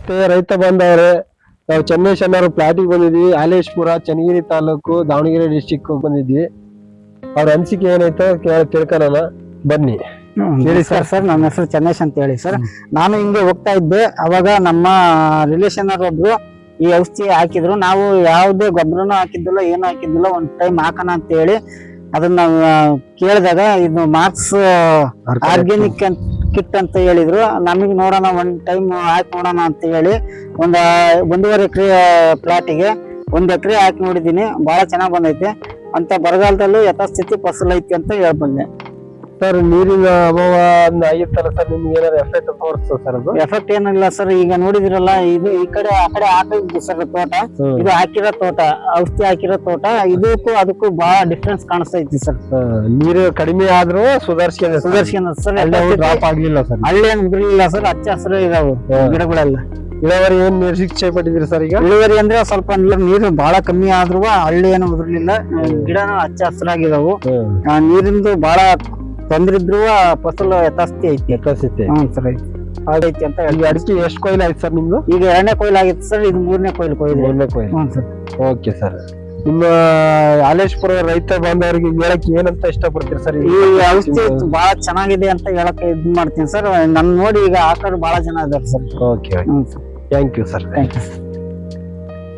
ನಮಸ್ತೆ ರೈತ ಬಂದವ್ರೆ ನಾವು ಚೆನ್ನೈ ಅನ್ನೋರು ಪ್ಲಾಟಿಗೆ ಬಂದಿದ್ವಿ ಹಾಲೇಶ್ಪುರ ಚನ್ನಗಿರಿ ತಾಲೂಕು ದಾವಣಗೆರೆ ಡಿಸ್ಟಿಕ್ ಬಂದಿದ್ವಿ. ಅವ್ರ ಅನಿಸಿಕೆ ಏನಾಯ್ತು ಕೇಳ ತಿಳ್ಕೊಳ್ಳೋಣ ಬನ್ನಿ. ಹೇಳಿ ಸರ್. ಸರ್ ನನ್ನ ಹೆಸರು ಚೆನ್ನೇಶ್ ಅಂತ ಹೇಳಿ ಸರ್. ನಾನು ಹಿಂಗೆ ಹೋಗ್ತಾ ಇದ್ದೆ ಅವಾಗ ನಮ್ಮ ರಿಲೇಷನ್ ಒಬ್ರು ಈ ಔಷಧಿ ಹಾಕಿದ್ರು. ನಾವು ಯಾವುದೇ ಗೊಬ್ಬರನೂ ಹಾಕಿದ್ದಿಲ್ಲ ಏನು ಹಾಕಿದ್ದಿಲ್ಲ ಒಂದ್ ಟೈಮ್ ಹಾಕೋಣ ಅಂತ ಹೇಳಿ ಅದನ್ನ ಕೇಳಿದಾಗ ಇದು ಮಾರ್ಕ್ಸ್ ಆರ್ಗ್ಯಾನಿಕ್ ಕಿಟ್ ಅಂತ ಹೇಳಿದ್ರು. ನಮಗೆ ನೋಡೋಣ, ಒಂದು ಟೈಮ್ ಹಾಕಿ ನೋಡೋಣ ಅಂತ ಹೇಳಿ ಒಂದು ಒಂದೂವರೆ ಎಕರೆ ಪ್ಲಾಟಿಗೆ ಒಂದು ಎಕರೆ ಹಾಕಿ ನೋಡಿದ್ದೀನಿ. ಬಹಳ ಚೆನ್ನಾಗಿ ಬಂದೈತೆ. ಅಂತ ಬರಗಾಲದಲ್ಲೂ ಯಥಾಸ್ಥಿತಿ ಫಸಲೈತಿ ಐತಿ ಅಂತ ಹೇಳ್ಬಲ್ಲೆ. ಸರ್ ನೀರಿನ ಅಭಾವ ಆಗಿತ್ತಲ್ಲ ಸರ್ ನಿಮ್ಗೆ ಏನಾದ್ರು ಎಫೆಕ್ಟ್ ತೋರಿಸ್ತು ಸರ್ ಅದು? ಎಫೆಕ್ಟ್ ಏನಿಲ್ಲ ಸರ್ ಈಗ ನೋಡಿದಿರಲ್ಲ ಇದು ಈ ಕಡೆ ಆ ಕಡೆ ಹಾಕಿದ್ದು ಸರ್ ತೋಟ. ಇದು ಹಾಕಿರೋ ತೋಟ ಔಷಧಿ ಹಾಕಿರೋ ತೋಟ ಇದಕ್ಕೂ ಅದಕ್ಕೂ ಬಹಳ ಡಿಫ್ರೆನ್ಸ್ ಕಾಣಿಸ್ತೈತಿ ಸರ್. ನೀರು ಕಡಿಮೆ ಆದ್ರೂ ಸುಧಾರಿಸ್ಕೊಂಡ ಸುಧಾರಿಸ್ಕೊಂಡ ಸರ್. ಡ್ರಾಪ್ ಆಗ್ಲಿಲ್ಲ ಸರ್. ಹಳ್ಳಿ ಏನ್ ಬಿಡ್ಲಿಲ್ಲ ಸರ್ ಹಚ್ಚ ಹಸಿರು ಇದಾವು. ಗಿಡಗಳೆಲ್ಲ. ಇಳುವರಿ ಏನ್ ನಿರೀಕ್ಷೆ ಪಟ್ಟಿದ್ರಿ ಸರ್ ಈಗ? ಇಳುವರಿ ಅಂದ್ರೆ ಸ್ವಲ್ಪ ನೀರು ನೀರು ಬಹಳ ಕಮ್ಮಿ ಆದ್ರೂ ಹಳ್ಳಿ ಏನು ಉದ್ರಲಿಲ್ಲ. ಗಿಡನೂ ಹಚ್ಚ ಹಸಿರಾಗಿದಾವು. ನೀರಿಂದು ಬಹಳ ತೊಂದ್ರೆ ಇದ್ರು ಫಸಲು ಯಥಾಸ್ತಿ ಐತಿ. ಯಥಾಸ್ಥಿತಿ. ಹ್ಞೂ ಸರ್ ಐತಿ. ಅಂತ ಈಗ ಅಡಿಕೆ ಎಷ್ಟು ಕೊಯ್ಲು ಆಯ್ತು ಸರ್ ನಿಮ್ದು? ಈಗ ಎರಡನೇ ಕೊಯ್ಲು ಆಗಿತ್ತು ಸರ್ ಇದು ಮೂರನೇ ಕೊಯ್ಲು ಕೊಯ್ದು ಮೂರನೇ ಕೊಯ್ಲು. ಹ್ಞೂ ಸರ್. Okay sir. ನಿಮ್ಮ ಹಾಲೇಶ್ಪುರ ರೈತ ಬಾಂಧವರಿಗೆ ಹೇಳಕ್ ಏನಂತ ಇಷ್ಟಪಡ್ತೀರಿ ಸರ್? ಈ ಔಷಧಿ ಬಹಳ ಚೆನ್ನಾಗಿದೆ ಅಂತ ಹೇಳಕ್ ಇದ್ ಮಾಡ್ತೀನಿ ಸರ್. ನನ್ ನೋಡಿ ಈಗ ಹಾಕೋರು ಬಹಳ ಜನ ಇದಾರೆ sir. Okay hmm sir. Thank you sir thank you